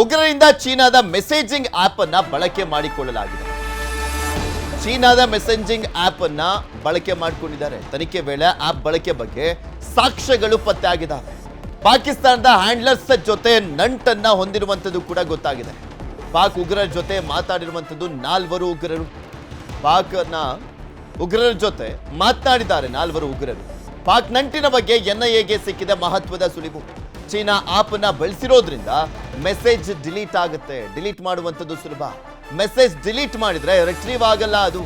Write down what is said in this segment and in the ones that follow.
ಉಗ್ರರಿಂದ ಚೀನಾದ messaging app ಅನ್ನ ಬಳಕೆ ಮಾಡಿಕೊಳ್ಳಲಾಗಿದೆ. ಚೀನಾದ ಮೆಸೆಂಜಿಂಗ್ ಆಪ್ ಅನ್ನ ಬಳಕೆ ಮಾಡಿಕೊಂಡಿದ್ದಾರೆ. ತನಿಖೆ ವೇಳೆ ಆಪ್ ಬಳಕೆ ಬಗ್ಗೆ ಸಾಕ್ಷ್ಯಗಳು ಪತ್ತೆಯಾಗಿದ್ದಾವೆ. ಪಾಕಿಸ್ತಾನದ ಹ್ಯಾಂಡ್ಲರ್ಸ್ ಜೊತೆ ನಂಟನ್ನ ಹೊಂದಿರುವಂಥದ್ದು ಕೂಡ ಗೊತ್ತಾಗಿದೆ. ಪಾಕ್ ಉಗ್ರರ ಜೊತೆ ಮಾತಾಡಿರುವಂಥದ್ದು ನಾಲ್ವರು ಉಗ್ರರು. ಪಾಕ್ನ ಉಗ್ರರ ಜೊತೆ ಮಾತನಾಡಿದ್ದಾರೆ ನಾಲ್ವರು ಉಗ್ರರು. ಪಾಕ್ ನಂಟಿನ ಬಗ್ಗೆ ಎನ್ಐಎಗೆ ಸಿಕ್ಕಿದ ಮಹತ್ವದ ಸುಳಿವು. ಚೀನಾ ಆಪ್ನ ಬಳಸಿರೋದ್ರಿಂದ ಮೆಸೇಜ್ ಡಿಲೀಟ್ ಆಗುತ್ತೆ. ಡಿಲೀಟ್ ಮಾಡುವಂಥದ್ದು ಸುಲಭ. ಮೆಸೇಜ್ ಡಿಲೀಟ್ ಮಾಡಿದ್ರೆ ರಿಟ್ರೀವ್ ಆಗಲ್ಲ ಅದು.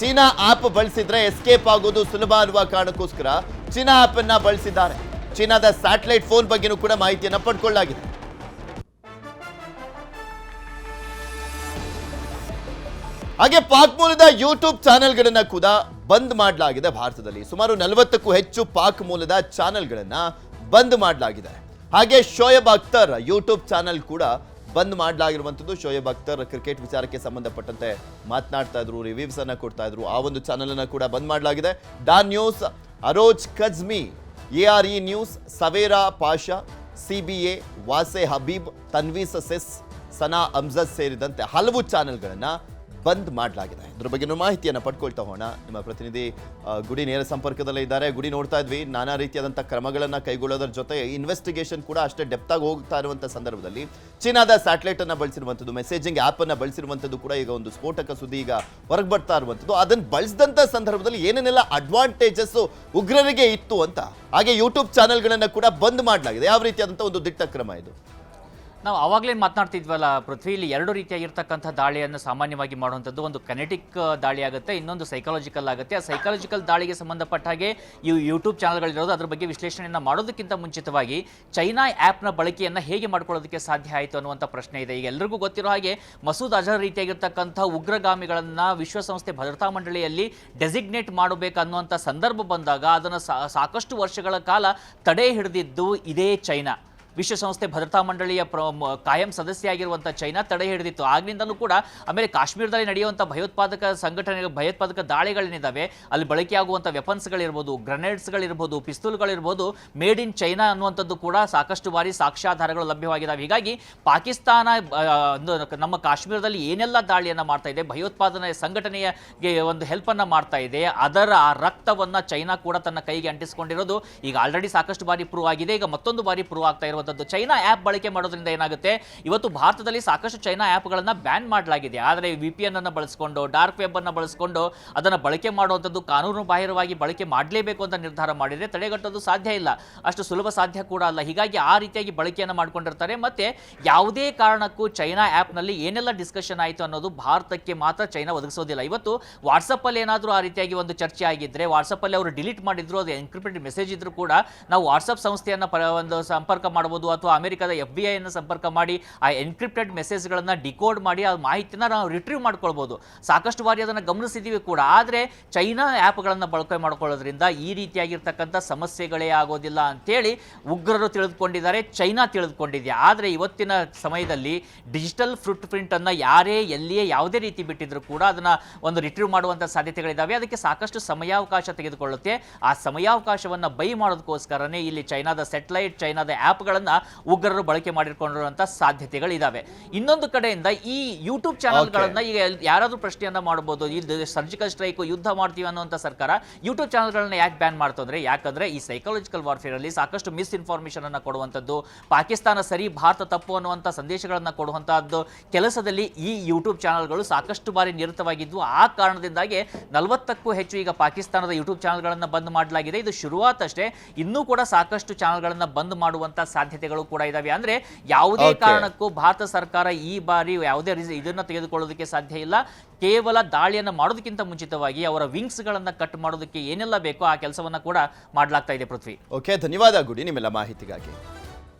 ಚೀನಾ ಆಪ್ ಬಳಸಿದ್ರೆ ಎಸ್ಕೇಪ್ ಆಗೋದು ಸುಲಭ ಅನ್ನುವ ಕಾರಣಕ್ಕೋಸ್ಕರ ಚೀನಾ ಆಪ್ ಅನ್ನ ಬಳಸಿದ್ದಾರೆ. ಚೀನಾದ ಸ್ಯಾಟಲೈಟ್ ಫೋನ್ ಬಗ್ಗೆನೂ ಕೂಡ ಮಾಹಿತಿಯನ್ನು ಪಡ್ಕೊಳ್ಳಲಾಗಿದೆ. ಹಾಗೆ ಪಾಕ್ ಮೂಲದ ಯೂಟ್ಯೂಬ್ ಚಾನೆಲ್ಗಳನ್ನ ಕೂಡ ಬಂದ್ ಮಾಡಲಾಗಿದೆ ಭಾರತದಲ್ಲಿ. ಸುಮಾರು ನಲವತ್ತಕ್ಕೂ ಹೆಚ್ಚು ಪಾಕ್ ಮೂಲದ ಚಾನೆಲ್ಗಳನ್ನ ಬಂದ್ ಮಾಡಲಾಗಿದೆ. ಹಾಗೆ ಶೋಯಬ್ ಅಖ್ತರ್ ಯೂಟ್ಯೂಬ್ ಚಾನಲ್ ಕೂಡ ಬಂದ್ ಮಾಡಲಾಗಿರುವಂಥದ್ದು. ಶೋಯಬ್ ಅಖ್ತರ್ ಕ್ರಿಕೆಟ್ ವಿಚಾರಕ್ಕೆ ಸಂಬಂಧಪಟ್ಟಂತೆ ಮಾತನಾಡ್ತಾ ಇದ್ರು ರಿವ್ಯೂಸ್ ಅನ್ನ ಕೊಡ್ತಾ ಇದ್ರು. ಆ ಒಂದು ಚಾನಲ್ ಅನ್ನ ಕೂಡ ಬಂದ್ ಮಾಡಲಾಗಿದೆ. Dawn news, Arooj Kazmi, A R E news, Savera Pasha, C B A, ವಾಸೆ Habib ತನ್ವೀಸ್ ಸೆಸ್ ಸನಾ ಅಮ್ಜದ್ ಸೇರಿದಂತೆ ಹಲವು ಚಾನೆಲ್ಗಳನ್ನ ಬಂದ್ ಮಾಡಲಾಗಿದೆ. ಇದ್ರ ಬಗ್ಗೆ ಮಾಹಿತಿಯನ್ನು ಪಡ್ಕೊಳ್ತಾ ಹೋಗೋಣ ನಿಮ್ಮ ಪ್ರತಿನಿಧಿ ಗುಡಿ ನೇರ ಸಂಪರ್ಕದಲ್ಲೇ ಇದ್ದಾರೆ. ಗುಡಿ ನೋಡ್ತಾ ಇದ್ವಿ. ನಾನಾ ರೀತಿಯಾದಂಥ ಕ್ರಮಗಳನ್ನು ಕೈಗೊಳ್ಳೋದ್ರ ಜೊತೆ ಇನ್ವೆಸ್ಟಿಗೇಷನ್ ಕೂಡ ಅಷ್ಟೇ ಡೆಪ್ತಾಗಿ ಹೋಗ್ತಾ ಇರುವಂಥ ಸಂದರ್ಭದಲ್ಲಿ ಚೀನಾದ ಸ್ಯಾಟಲೈಟ್ ಅನ್ನ ಬಳಸಿರುವಂಥದ್ದು ಮೆಸೇಜಿಂಗ್ ಆ್ಯಪನ್ನು ಬಳಸಿರುವಂಥದ್ದು ಕೂಡ ಈಗ ಒಂದು ಸ್ಫೋಟಕ ಸುದ್ದಿ ಈಗ ಹೊರಗೆ ಬರ್ತಾ ಇರುವಂಥದ್ದು. ಅದನ್ನು ಬಳಸಿದಂಥ ಸಂದರ್ಭದಲ್ಲಿ ಏನೇನೆಲ್ಲ ಅಡ್ವಾಂಟೇಜಸ್ಸು ಉಗ್ರರಿಗೆ ಇತ್ತು ಅಂತ. ಹಾಗೆ ಯೂಟ್ಯೂಬ್ ಚಾನೆಲ್ಗಳನ್ನು ಕೂಡ ಬಂದ್ ಮಾಡಲಾಗಿದೆ. ಯಾವ ರೀತಿಯಾದಂಥ ಒಂದು ದಿಟ್ಟ ಕ್ರಮ ಇದು? ನಾವು ಆವಾಗಲೇ ಮಾತನಾಡ್ತಿದ್ವಲ್ಲ ಪೃಥ್ವಿ ಇಲ್ಲಿ ಎರಡು ರೀತಿಯಾಗಿರ್ತಕ್ಕಂಥ ದಾಳಿಯನ್ನು ಸಾಮಾನ್ಯವಾಗಿ ಮಾಡುವಂಥದ್ದು ಒಂದು ಕನೆಟಿಕ್ ದಾಳಿ ಆಗುತ್ತೆ, ಇನ್ನೊಂದು ಸೈಕಾಲಜಿಕಲ್ ಆಗುತ್ತೆ. ಆ ಸೈಕಾಲಜಿಕಲ್ ದಾಳಿಗೆ ಸಂಬಂಧಪಟ್ಟ ಹಾಗೆ ಈ ಯೂಟ್ಯೂಬ್ ಚಾನಲ್ಗಳಿರೋದು, ಅದ್ರ ಬಗ್ಗೆ ವಿಶ್ಲೇಷಣೆಯನ್ನು ಮಾಡೋದಕ್ಕಿಂತ ಮುಂಚಿತವಾಗಿ ಚೈನಾ ಆ್ಯಪ್ನ ಬಳಕೆಯನ್ನು ಹೇಗೆ ಮಾಡ್ಕೊಳ್ಳೋದಕ್ಕೆ ಸಾಧ್ಯ ಆಯಿತು ಅನ್ನುವಂಥ ಪ್ರಶ್ನೆ ಇದೆ. ಈಗ ಎಲ್ರಿಗೂ ಗೊತ್ತಿರೋ ಹಾಗೆ ಮಸೂದ್ ಅಜರ್ ರೀತಿಯಾಗಿರ್ತಕ್ಕಂಥ ಉಗ್ರಗಾಮಿಗಳನ್ನು ವಿಶ್ವಸಂಸ್ಥೆ ಭದ್ರತಾ ಮಂಡಳಿಯಲ್ಲಿ ಡೆಸಿಗ್ನೇಟ್ ಮಾಡಬೇಕು ಅನ್ನುವಂಥ ಸಂದರ್ಭ ಬಂದಾಗ, ಅದನ್ನು ಸಾಕಷ್ಟು ವರ್ಷಗಳ ಕಾಲ ತಡೆ ಹಿಡಿದಿದ್ದು ಇದೇ ಚೈನಾ ವಿಶ್ವಸಂಸ್ಥೆ ಭದ್ರತಾ ಮಂಡಳಿಯ ಪ್ರ ಕಾಯಂ ಸದಸ್ಯೆಯಾಗಿರುವಂಥ ಚೈನಾ ತಡೆ ಹಿಡಿದಿತ್ತು. ಆಗಿನಿಂದಲೂ ಕೂಡ ಆಮೇಲೆ ಕಾಶ್ಮೀರದಲ್ಲಿ ನಡೆಯುವಂಥ ಭಯೋತ್ಪಾದಕ ಸಂಘಟನೆ ಭಯೋತ್ಪಾದಕ ದಾಳಿಗಳೇನಿದ್ದಾವೆ ಅಲ್ಲಿ ಬಳಕೆಯಾಗುವಂಥ ವೆಪನ್ಸ್ಗಳಿರ್ಬೋದು, ಗ್ರೆನೇಡ್ಸ್ಗಳಿರ್ಬೋದು, ಪಿಸ್ತೂಲ್ಗಳಿರ್ಬೋದು, ಮೇಡ್ ಇನ್ ಚೈನಾ ಅನ್ನುವಂಥದ್ದು ಕೂಡ ಸಾಕಷ್ಟು ಬಾರಿ ಸಾಕ್ಷ್ಯಾಧಾರಗಳು ಲಭ್ಯವಾಗಿದ್ದಾವೆ ಹೀಗಾಗಿ ಪಾಕಿಸ್ತಾನ ನಮ್ಮ ಕಾಶ್ಮೀರದಲ್ಲಿ ಏನೆಲ್ಲ ದಾಳಿಯನ್ನು ಮಾಡ್ತಾ ಇದೆ, ಭಯೋತ್ಪಾದನೆ ಸಂಘಟನೆಯಗೆ ಒಂದು ಹೆಲ್ಪನ್ನು ಮಾಡ್ತಾ ಇದೆ, ಅದರ ಆ ರಕ್ತವನ್ನು ಚೈನಾ ಕೂಡ ತನ್ನ ಕೈಗೆ ಅಂಟಿಸಿಕೊಂಡಿರೋದು ಈಗ ಆಲ್ರೆಡಿ ಸಾಕಷ್ಟು ಬಾರಿ ಪ್ರೂವ್ ಆಗಿದೆ. ಈಗ ಮತ್ತೊಂದು ಬಾರಿ ಪ್ರೂವ್ ಆಗ್ತಾ ಇರುವಂಥದ್ದು ಚೈನಾ ಆ್ಯಪ್ ಬಳಕೆ ಮಾಡೋದ್ರಿಂದ ಏನಾಗುತ್ತೆ? ಇವತ್ತು ಭಾರತದಲ್ಲಿ ಸಾಕಷ್ಟು ಚೈನಾ ಆ್ಯಪ್ಗಳನ್ನು ಬ್ಯಾನ್ ಮಾಡಲಾಗಿದೆ. ಆದರೆ ವಿ ಪಿ ಎನ್ ಅನ್ನು ಬಳಸಿಕೊಂಡು ಡಾರ್ಕ್ ವೆಬ್ ಅನ್ನು ಬಳಸಿಕೊಂಡು ಅದನ್ನು ಬಳಕೆ ಮಾಡುವಂಥದ್ದು ಕಾನೂನು ಬಾಹಿರವಾಗಿ ಬಳಕೆ ಮಾಡಲೇಬೇಕು ಅಂತ ನಿರ್ಧಾರ ಮಾಡಿದರೆ ತಡೆಗಟ್ಟೋದು ಸಾಧ್ಯ ಇಲ್ಲ. ಅಷ್ಟು ಸುಲಭ ಸಾಧ್ಯ ಕೂಡ ಅಲ್ಲ. ಹೀಗಾಗಿ ಆ ರೀತಿಯಾಗಿ ಬಳಕೆಯನ್ನು ಮಾಡಿಕೊಂಡಿರ್ತಾರೆ. ಮತ್ತೆ ಯಾವುದೇ ಕಾರಣಕ್ಕೂ ಚೈನಾ ಆ್ಯಪ್ನಲ್ಲಿ ಏನೆಲ್ಲ ಡಿಸ್ಕಷನ್ ಆಯಿತು ಅನ್ನೋದು ಭಾರತಕ್ಕೆ ಮಾತ್ರ ಚೈನಾ ಒದಗಿಸೋದಿಲ್ಲ. ಇವತ್ತು ವಾಟ್ಸಪ್ಪಲ್ಲಿ ಏನಾದರೂ ಆ ರೀತಿಯಾಗಿ ಒಂದು ಚರ್ಚೆ ಆಗಿದ್ದರೆ ವಾಟ್ಸಪ್ಪಲ್ಲಿ ಅವರು ಡಿಲೀಟ್ ಮಾಡಿದ್ರು, ಅದು ಎನ್ಕ್ರಿಪ್ಟೆಡ್ ಮೆಸೇಜ್ ಇದ್ರೂ ಕೂಡ ನಾವು ವಾಟ್ಸಪ್ ಸಂಸ್ಥೆಯನ್ನು ಒಂದು ಸಂಪರ್ಕ ಮಾಡ್ಬೋದು ಅಥವಾ ಅಮೆರಿಕದ ಎಫ್ ಬಿ ಐಯನ್ನು ಸಂಪರ್ಕ ಮಾಡಿ, ಆ ಎನ್ಕ್ರಿಪ್ಟೆಡ್ ಮೆಸೇಜ್ಗಳನ್ನು ಡಿಕೋಡ್ ಮಾಡಿ, ಆ ಮಾಹಿತಿನ ನಾವು ರಿಟ್ರೀವ್ ಮಾಡ್ಕೊಳ್ಬೋದು. ಸಾಕಷ್ಟು ಬಾರಿ ಅದನ್ನು ಗಮನಿಸಿದ್ದೀವಿ ಕೂಡ. ಆದರೆ ಚೈನಾ ಆ್ಯಪ್ಗಳನ್ನು ಬಳಕೆ ಮಾಡ್ಕೊಳ್ಳೋದ್ರಿಂದ ಈ ರೀತಿಯಾಗಿರ್ತಕ್ಕಂಥ ಸಮಸ್ಯೆಗಳೇ ಆಗೋದಿಲ್ಲ ಅಂತೇಳಿ ಉಗ್ರರು ತಿಳಿದುಕೊಂಡಿದ್ದಾರೆ, ಚೈನಾ ತಿಳಿದುಕೊಂಡಿದೆ. ಆದರೆ ಇವತ್ತಿನ ಸಮಯದಲ್ಲಿ ಡಿಜಿಟಲ್ ಫುಟ್ ಪ್ರಿಂಟನ್ನು ಯಾರೇ ಎಲ್ಲಿಯೇ ಯಾವುದೇ ರೀತಿ ಬಿಟ್ಟಿದ್ರು ಕೂಡ ಅದನ್ನು ಒಂದು ರಿಟ್ರೀವ್ ಮಾಡುವಂಥ ಸಾಧ್ಯತೆಗಳಿದ್ದಾವೆ ಅದಕ್ಕೆ ಸಾಕಷ್ಟು ಸಮಯಾವಕಾಶ ತೆಗೆದುಕೊಳ್ಳುತ್ತೆ. ಆ ಸಮಯಾವಕಾಶವನ್ನು ಬೈ ಮಾಡೋದಕ್ಕೋಸ್ಕರನೇ ಇಲ್ಲಿ ಚೈನಾದ ಸೆಟಲೈಟ್ ಚೈನಾದ ಆ್ಯಪ್ಗಳನ್ನು ಉಗ್ರರು ಬಳಕೆ ಮಾಡಿಕೊಂಡಿರುವಂಥ ಸಾಧ್ಯತೆಗಳಿದಾವೆ. ಇನ್ನೊಂದು ಕಡೆಯಿಂದ ಈ ಯೂಟ್ಯೂಬ್ ಚಾನಲ್ಗಳನ್ನು ಈಗ ಯಾರಾದರೂ ಪ್ರಶ್ನೆಯನ್ನ ಮಾಡಬಹುದು ಇದು ಸರ್ಜಿಕಲ್ ಸ್ಟ್ರೈಕ್ ಯುದ್ಧ ಮಾಡ್ತೀವಿ ಅನ್ನುವಂತ ಸರ್ಕಾರ ಯೂಟ್ಯೂಬ್ ಚಾನಲ್ಗಳನ್ನ ಯಾಕೆ ಬ್ಯಾನ್ ಮಾಡ್ತಂದ್ರೆ ಯಾಕಂದ್ರೆ ಈ ಸೈಕಾಲಜಿಕಲ್ ವಾರ್ಫೇರ್ ಅಲ್ಲಿ ಸಾಕಷ್ಟು ಮಿಸ್ ಇನ್ಫಾರ್ಮೇಶನ್ ಅನ್ನ ಕೊಡುವಂತದ್ದು ಪಾಕಿಸ್ತಾನ ಸರಿ ಭಾರತ ತಪ್ಪು ಅನ್ನುವಂಥ ಸಂದೇಶಗಳನ್ನ ಕೊಡುವಂತಹದ್ದು ಕೆಲಸದಲ್ಲಿ ಈ ಯೂಟ್ಯೂಬ್ ಚಾನಲ್ಗಳು ಸಾಕಷ್ಟು ಬಾರಿ ನಿರತವಾಗಿದ್ವು. ಆ ಕಾರಣದಿಂದಾಗಿ ನಲವತ್ತಕ್ಕೂ ಹೆಚ್ಚು ಈಗ ಪಾಕಿಸ್ತಾನದ ಯೂಟ್ಯೂಬ್ ಚಾನಲ್ಗಳನ್ನ ಬಂದ್ ಮಾಡಲಾಗಿದೆ. ಇದು ಶುರುವಾತಷ್ಟೇ. ಇನ್ನೂ ಕೂಡ ಸಾಕಷ್ಟು ಚಾನಲ್ಗಳನ್ನ ಬಂದ್ ಮಾಡುವಂತ ಸಾಧ್ಯತೆಗಳು ಕೂಡ ಇದಾವೆ. ಅಂದ್ರೆ ಯಾವುದೇ ಕಾರಣಕ್ಕೂ ಭಾರತ ಸರ್ಕಾರ ಈ ಬಾರಿ ಯಾವುದೇ ಇದನ್ನ ತೆಗೆದುಕೊಳ್ಳೋದಕ್ಕೆ ಸಾಧ್ಯ ಇಲ್ಲ. ಕೇವಲ ದಾಳಿಯನ್ನು ಮಾಡೋದಕ್ಕಿಂತ ಮುಂಚಿತವಾಗಿ ಅವರ ವಿಂಗ್ಸ್ ಗಳನ್ನ ಕಟ್ ಮಾಡೋದಕ್ಕೆ ಏನೆಲ್ಲ ಬೇಕೋ ಆ ಕೆಲಸವನ್ನ ಕೂಡ ಮಾಡಲಾಗ್ತಾ ಇದೆ ಪೃಥ್ವಿ. ಓಕೆ ಧನ್ಯವಾದ ಗುಡಿ ನಿಮ್ಮೆಲ್ಲ ಮಾಹಿತಿಗಾಗಿ.